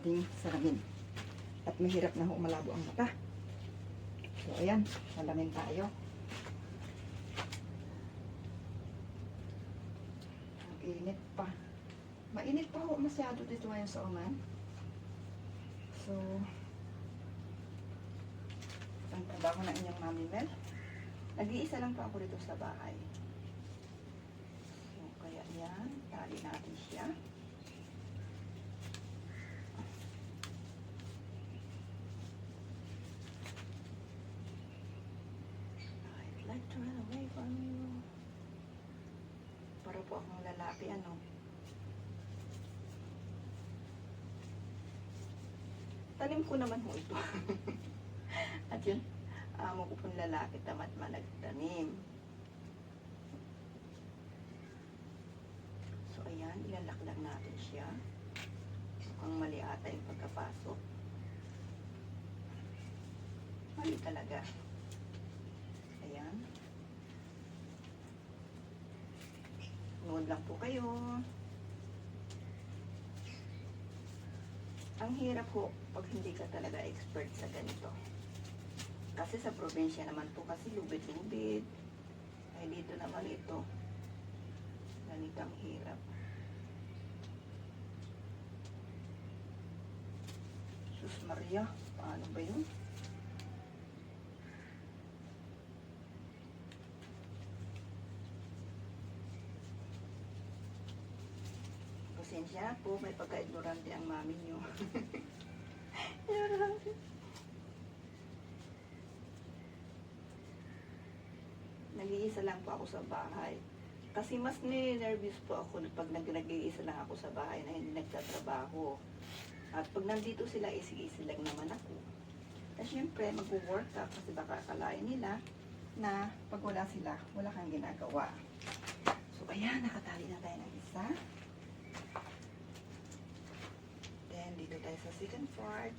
Ating salamin. At mahirap na ho malabo ang mata. So, ayan, salamin tayo. Ang init pa. Mainit pa ho masyado dito ngayon sa Oman. So, ang trabaho ng inyong mami Mel. Nag-iisa lang po ako dito sa bahay. So, kaya yan, tali natin siya. Run away from you. Para po akong lalaki, ano. Tanim ko naman ho ito. At yun, amo ko pong lalaki tamat managtanim. So ayan, ilalak lang natin siya. Mukhang mali ata yung pagkapasok. Mali talaga. Ayan. Nood lang po kayo. Ang hirap po pag hindi ka talaga expert sa ganito. Kasi sa probinsya naman po kasi lubid-lubid. Ay dito naman ito. Ganito ang hirap. Sus Maria, paano ba yun? Pasensya na po, may pagka-ignorante ang mami. Ignorante. Nag-iisa lang po ako sa bahay. Kasi mas ni-nervous po ako pag nag- nag-iisa lang ako sa bahay na hindi nagtatrabaho. At pag nandito sila, isig-isig lang naman ako. At syempre, mag-work ka kasi baka akalain nila na pag wala sila, wala kang ginagawa. So, ayan, nakatali na tayo ng isa. Then, dito tayo sa second part.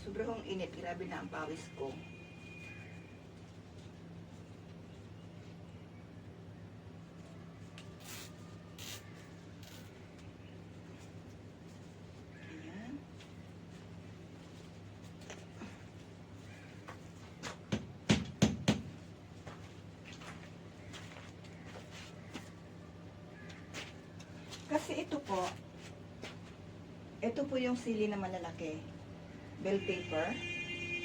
Sobrang init, grabe na ang pawis ko. Ayan. Kasi ito po, ito po yung sili na malalaki. Bell pepper.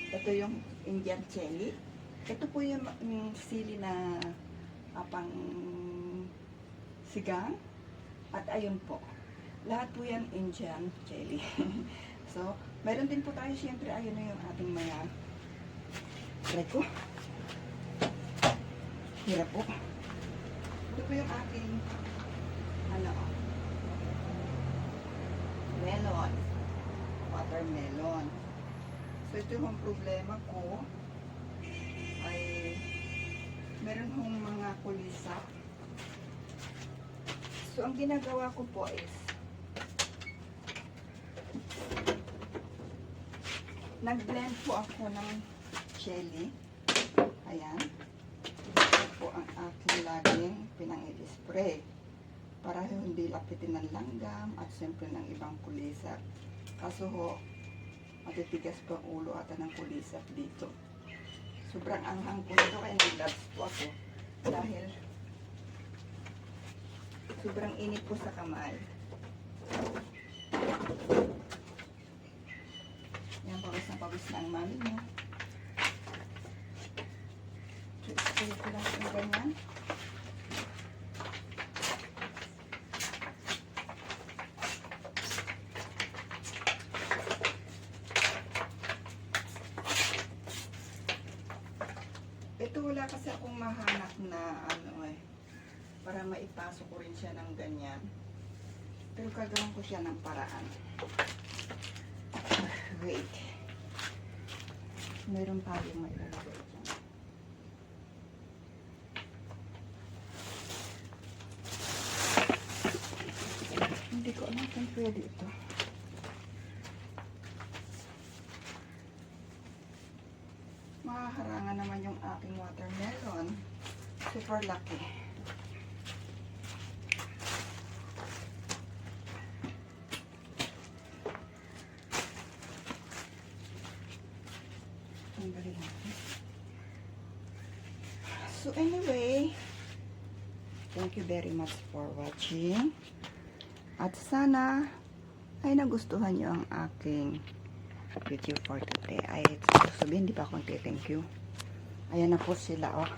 Ito yung Indian chili. Ito po yung, yung sili na apang sigang. At ayun po. Lahat po yan Indian chili. so, meron din po tayo siyempre, ayun na yung ating mga try ko. Hirap po. Ito po yung ating ano, melon. Watermelon. So, ito yung problema ko ay meron hong mga kulisa. So, ang ginagawa ko po is nag-blend po ako ng jelly. Ayan. Ito po ang aking laging pinang-spray para hindi lapitin ng langgam at siyempre ng ibang kulisap. Kaso ho, matitigas pa ang ulo ata ng kulisap dito. Sobrang anghang po nito kaya nag-gloves po ako dahil sobrang init po sa kamay. Yan, pawis na pawis na ang mami mo. So, spray ko lang yung ganyan. Ito wala kasi akong mahanap na ano eh. Para maipasok ko rin siya ng ganyan. Pero gagawin ko siya ng paraan. Wait. Meron tayong may lalagay. Hindi ko alam kung pwede ito. naman yung aking watermelon. Super natin. So anyway, thank you very much for watching. At sana ay nagustuhan nyo ang aking video for today. Ay, sabihin, di pa ako thank you. Ayan na po sila, oh.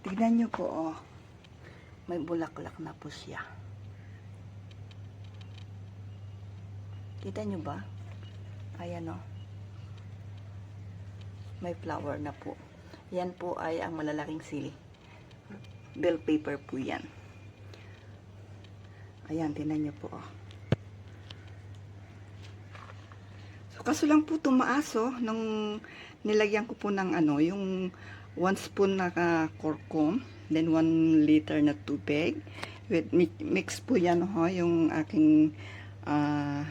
Tignan nyo po, oh. May bulaklak na po siya. Kita nyo ba? Ayan, oh. May flower na po. Yan po ay ang malalaking sili. Bell paper po yan. Ayan, tinan nyo po, oh. So, kaso lang po tumaas, oh, nung nilagyan ko po ng ano, yung one spoon na ka korkom, then one liter na tubig. With, mi- mix po yan, ho, yung aking ah,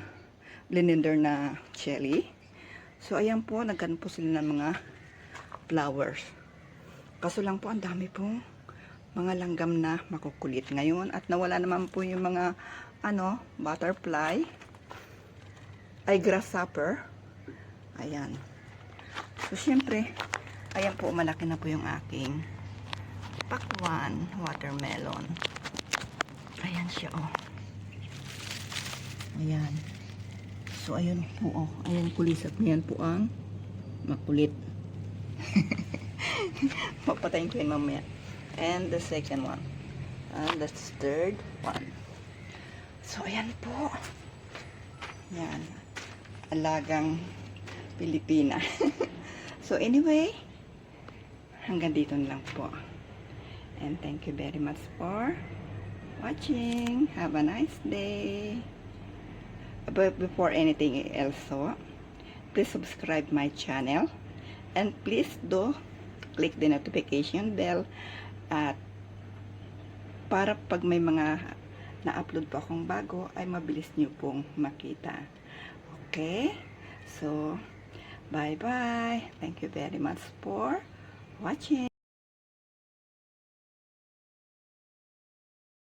blender na jelly. So, ayan po, nagkaroon po sila ng mga flowers. Kaso lang po, ang dami po mga langgam na makukulit ngayon. At nawala naman po yung mga, ano, butterfly. Ay, grasshopper. Ayan. So, syempre, ayan po, malaki na po yung aking pakwan watermelon. Ayan siya, oh. Ayan. So, ayun po, oh. Ayan, kulisap niyan po ang makulit. Papatayin ko yun mamaya. And the second one. And the third one. So, ayan po. Yan. Alagang Pilipina. so, anyway, hanggang dito lang po. And thank you very much for watching. Have a nice day. But before anything else, so, please subscribe my channel. And please do click the notification bell at para pag may mga na-upload po akong bago ay mabilis nyo pong makita. Okay? So, bye-bye. Thank you very much for watching.